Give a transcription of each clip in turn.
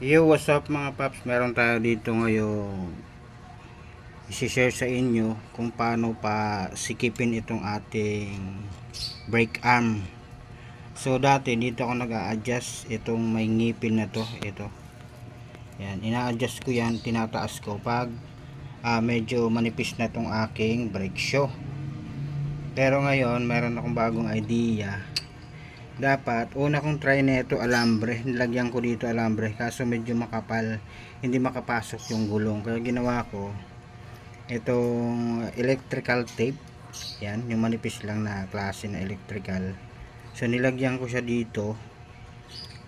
Yo, what's up mga paps? Meron tayo dito ngayon isi-share sa inyo kung paano pa sikipin itong ating brake arm. So dati dito ako nag-a-adjust itong may ngipin na to, ito. Yan, ina-adjust ko yan, tinataas ko pag ah, medyo manipis na itong aking brake shoe. Pero ngayon, meron akong bagong idea dapat una kong try na ito alambre. Nilagyan ko dito alambre kaso medyo makapal. Hindi makapasok yung gulong. Kaya ginawa ko itong electrical tape. Yan yung manipis lang na klase na electrical. So nilagyan ko siya dito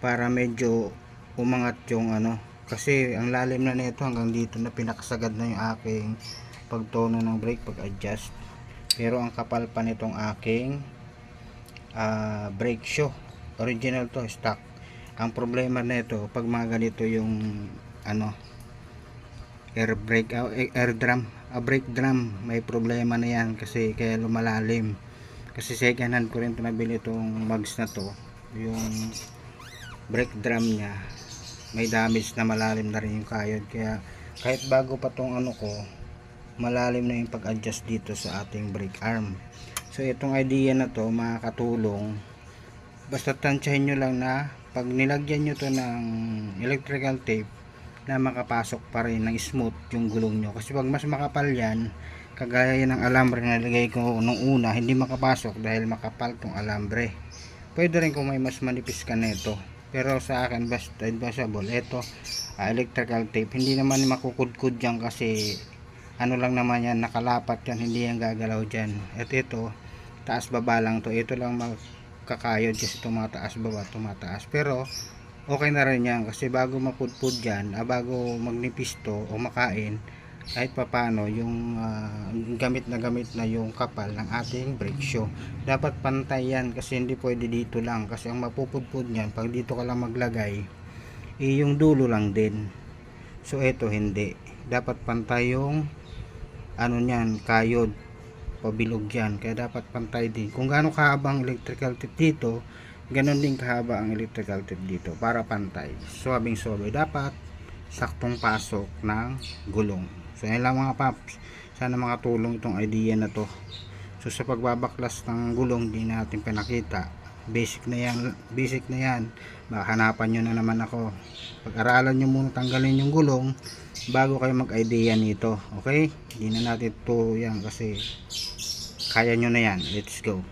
para medyo umangat yung ano. Kasi ang lalim na nito hanggang dito na pinakasagad na yung aking pagtono ng brake pag adjust pero ang kapal pa nitong aking ah, brake shoe. Original to stock. Ang problema nito pag mga ganito yung ano air brake ah, air drum ah, brake drum may problema na yan kasi kaya lumalalim. Kasi second hand ko rin ito nabili itong mags na to. Yung brake drum niya may damage na malalim na rin yung kayod. Kaya kahit bago pa tong ano ko malalim na yung pag adjust dito sa ating brake arm. So itong idea na to makakatulong basta tansyahin nyo lang na pag nilagyan nyo to ng electrical tape na makapasok pa rin ng smooth yung gulong nyo. Kasi pag mas makapal yan kagaya ng alambre na nilagay ko nung una hindi makapasok dahil makapal tong alambre. Pwede rin kung may mas manipis ka nito pero sa akin basta advisable ito ah, electrical tape. Hindi naman makukudkud yan kasi ano lang naman yan nakalapat yan hindi yan gagalaw dyan. At ito taas baba lang to. Ito lang magkakayod kasi tumataas baba tumataas. Pero okay na rin yan kasi bago mapudpud yan ah, bago magnipis to o makain kahit papano yung ah, gamit na gamit na yung kapal ng ating brake shoe. Dapat pantay yan kasi hindi pwede dito lang. Kasi ang mapupudpud yan pag dito ka lang maglagay eh, yung dulo lang din. So ito hindi. Dapat pantay yung ano niyan kayod pabilog yan. Kaya dapat pantay din. Kung gaano kahaba ang electrical tip dito ganon din kahaba ang electrical tip dito para pantay. Swabing swabe dapat saktong pasok ng gulong. So yan lang mga paps. Sana makatulong itong idea na to. So sa pagbabaklas ng gulong di natin pinakita. Basic na yan basic na yan. Makahanapan nyo na naman ako. Pag-aralan nyo muna tanggalin yung gulong bago kayo mag-idea nito okay? Hindi na natin to yan kasi kaya nyo na yan. Let's go